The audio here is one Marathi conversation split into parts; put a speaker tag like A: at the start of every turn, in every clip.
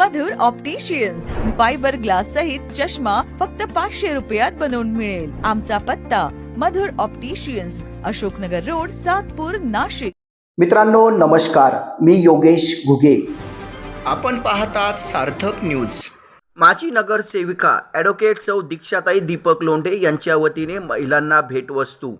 A: मधुर ऑप्टिशियन्स फायबर ग्लास सहित चष्मा फक्त पाचशे रुपयात बनवून मिळेल. आमचा पत्ता मधुर ऑप्टिशियन्स अशोकनगर रोड सातपूर नाशिक.
B: मित्रांनो नमस्कार. मी योगेश घुगे.
C: आपण पाहतात सार्थक न्यूज
B: माजी नगरसेविका ॲडव्होकेट सौ दीक्षाताई दीपक लोंढे यांच्या वतीने महिलांना भेटवस्तू.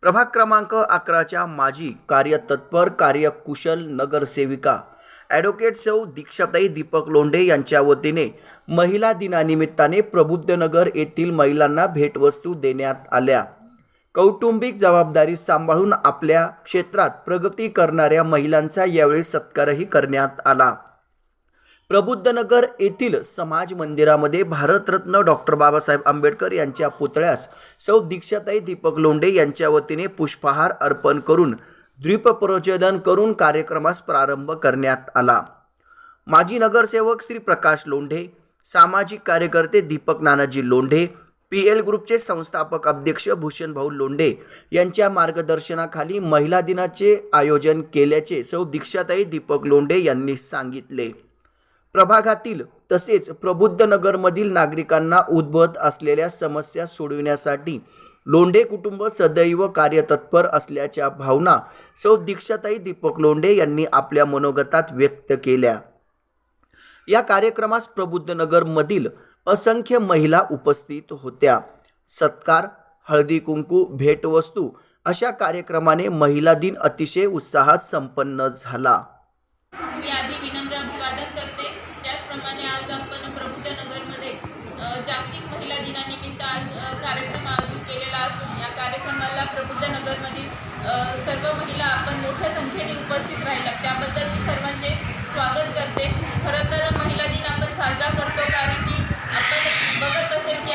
B: प्रभाग क्रमांक अकराच्या माजी कार्यतत्पर कार्यकुशल नगरसेविका. ॲडव्होकेट सौ दीक्षाताई दीपक लोंढे यांच्या वतीने महिला दिनानिमित्ताने प्रबुद्धनगर येथील महिलांना भेटवस्तू देण्यात आल्या. कौटुंबिक जबाबदारी सांभाळून आपल्या क्षेत्रात प्रगती करणाऱ्या महिलांचा यावेळी सत्कारही करण्यात आला. प्रबुद्धनगर येथील समाज मंदिरामध्ये भारतरत्न डॉक्टर बाबासाहेब आंबेडकर यांच्या पुतळ्यास सौ दीक्षाताई दीपक लोंढे यांच्या वतीने पुष्पहार अर्पण करून द्वीपप्रज्वलन करून कार्यक्रमास प्रारंभ करण्यात आला. माजी नगरसेवक श्री प्रकाश लोंढे सामाजिक कार्यकर्ते दीपक नानाजी लोंढे पी एल ग्रुपचे संस्थापक अध्यक्ष भूषणभाऊ लोंढे यांच्या मार्गदर्शनाखाली महिला दिनाचे आयोजन केल्याचे सौ दीक्षाताई दीपक लोंढे यांनी सांगितले. प्रभागातील तसेच प्रबुद्ध नगरमधील नागरिकांना उद्भवत असलेल्या समस्या सोडविण्यासाठी लोंढे कुटुंब सदैव कार्यतत्पर असल्याच्या भावना सौ दीक्षाताई दीपक लोंढे यांनी आपल्या मनोगतात व्यक्त केल्या. या कार्यक्रमास प्रबुद्धनगरमधील असंख्य महिला उपस्थित होत्या. सत्कार हळदी कुंकू भेटवस्तू अशा कार्यक्रमाने महिला दिन अतिशय उत्साहात संपन्न झाला.
D: प्रबुद्धनगरमधील सर्व महिला आपण मोठ्या संख्येने उपस्थित राहिला. त्याबद्दल मी सर्वांचे स्वागत करते. खरं तर महिला दिन आपण साजरा करतो कारण की आपण बघत असेल की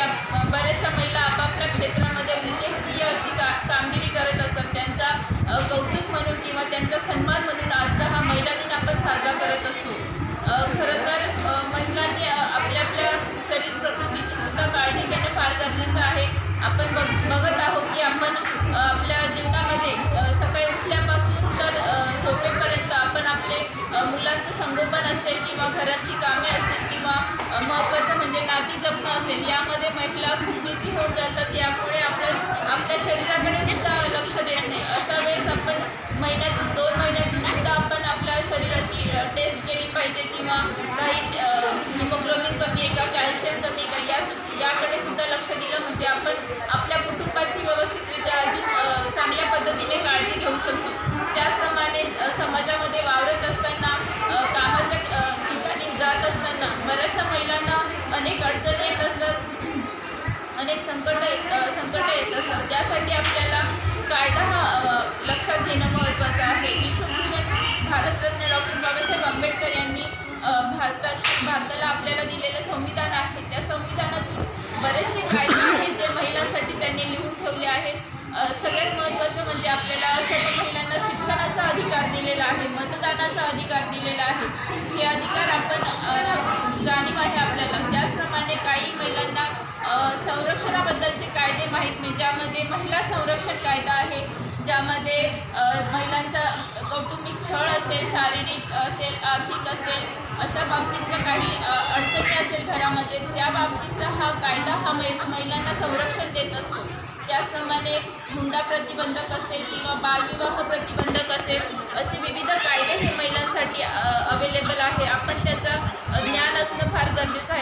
D: बऱ्याचशा महिला आपापल्या क्षेत्रामध्ये उल्लेखनीय अशी का कामगिरी करत असतात. त्यांचा कौतुक म्हणून किंवा त्यांचा सन्मान म्हणून आजचा हा महिला दिन आपण साजरा करत असतो. खरं लक्ष दिलं म्हणजे आपण आपल्या कुटुंबाची व्यवस्थितरित्या अजून चांगल्या पद्धतीने काळजी घेऊ शकतो. त्याचप्रमाणे समाजामध्ये वावरत असताना कामाच्या ठिकाणी जात असताना बऱ्याचशा महिलांना अनेक अडचणी येत असतात. अनेक संकट संकट येत असतात. त्यासाठी आपल्याला कायदा हा लक्षात घेणं महत्त्वाचं आहे. विश्वभूषण भारतरत्न डॉक्टर बाबासाहेब आंबेडकर यांनी भारतात भारताला बरेचसे कायदे आहेत जे महिलांसाठी त्यांनी लिहून ठेवले आहेत. सगळ्यात महत्त्वाचं म्हणजे आपल्याला सर्व महिलांना शिक्षणाचा अधिकार दिलेला आहे मतदानाचा अधिकार दिलेला आहे. हे अधिकार आपण जाणीव आहे आपल्याला. त्याचप्रमाणे काही महिलांना संरक्षणाबद्दलचे कायदे माहीत नाही ज्यामध्ये महिला संरक्षण कायदा आहे ज्यामध्ये महिलांचा कौटुंबिक छळ असेल शारीरिक अशा बाबतीतचं काही अडचणी असेल घरामध्ये त्या बाबतीतचा हा कायदा हा मै- महिलांना संरक्षण देत असतो. त्याचप्रमाणे हुंडा प्रतिबंधक असेल किंवा बालविवाह प्रतिबंधक असेल असे विविध कायदे हे महिलांसाठी अवेलेबल आहे. आपण त्याचा ज्ञान असणं फार गरजेचं आहे.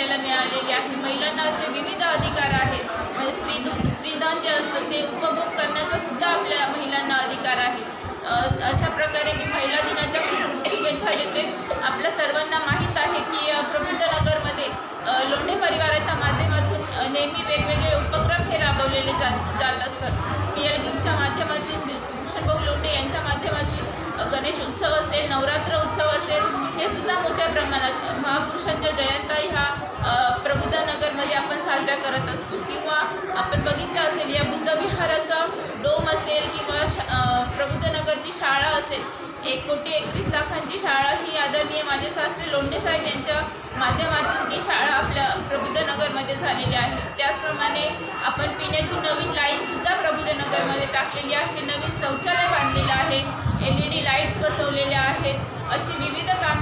D: आपल्याला मिळालेली आहे. महिलांना असे विविध अधिकार आहेत. म्हणजे स्त्री स्त्रीदान जे असतं ते उपभोग करण्याचा सुद्धा आपल्या महिलांना अधिकार आहे. अशा प्रकारे मी महिला दिनाच्या खूप शुभेच्छा देते. आपल्या सर्वांना माहीत आहे की प्रबुद्धनगरमध्ये लोंढे परिवाराच्या माध्यमातून नेहमी वेगवेगळे उपक्रम हे राबवलेले जात जात असतात. पी. एल. ग्रुपच्या माध्यमातून भूषणभाऊ लोंढे यांच्या माध्यमातून गणेश उत्सव असेल नवरात्र उत्सव असेल हे सुद्धा मोठ्या प्रमाणात महापुरुषांच्या जयंता ह्या प्रबुद्धानगरमध्ये आपण साजऱ्या करत असतो. किंवा आपण बघितलं असेल या बुद्धविहाराचा डोम असेल किंवा शा प्रबुद्धनगरची शाळा असेल एक कोटी एकवीस लाखांची शाळा ही आदरणीय माझे सासरे लोंढे साहेब यांच्या माध्यमातून ती शाळा आपल्या प्रबुद्धनगरमध्ये झालेली आहे. त्याचप्रमाणे आपण पिण्याची नवीन लाईनसुद्धा प्रबुद्धनगरमध्ये टाकलेली आहे. नवीन शौचालय बांधलेलं आहे. एल ई डी लाईट्स बसवलेल्या आहेत. अशी विविध कामं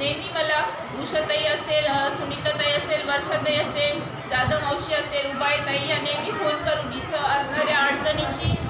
D: नेहमी मला उषाताई असेल सुनीताताई असेल वर्षाताई असेल जाधव मावशी असेल उबाईताई या नेहमी फोन करून इथं असणाऱ्या अडचणींची